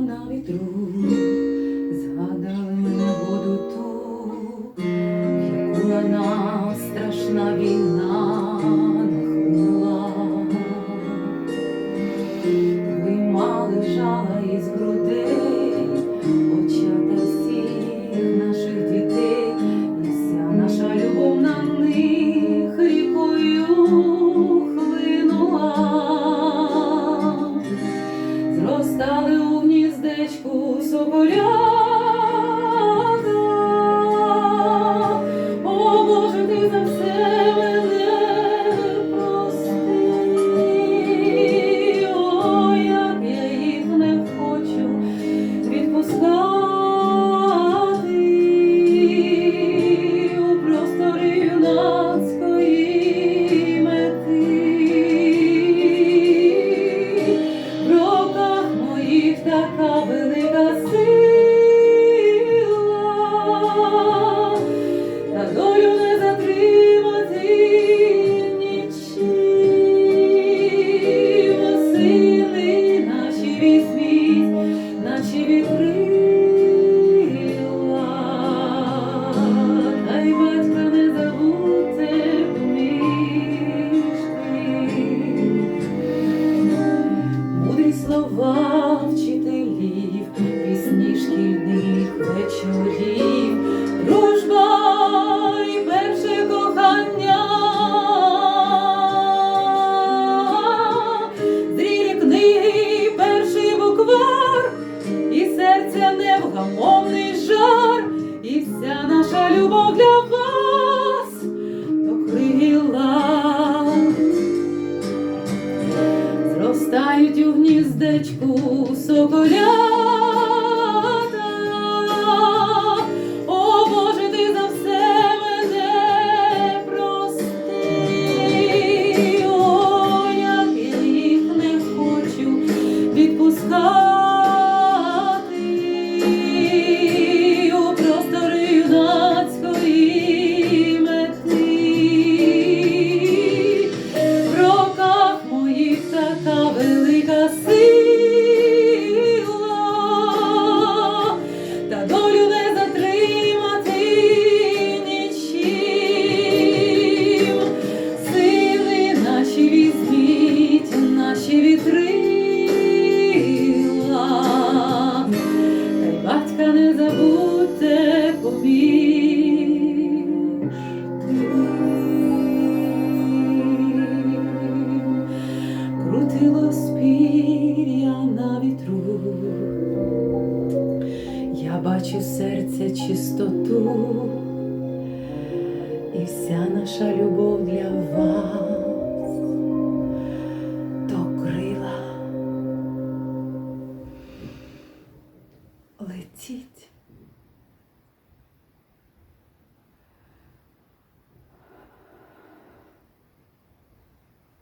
на вітру, згадали мене воду ту, яку на нас страшна війна нахлинула. Виймали жала із грудей, очата всіх наших дітей, вся наша любов них рікою гніздечку невгамовний жар, і вся наша любов для вас то крила зростають у гніздечку соколята. Спір'я на вітру, я бачу серця чистоту, і вся наша любов для вас.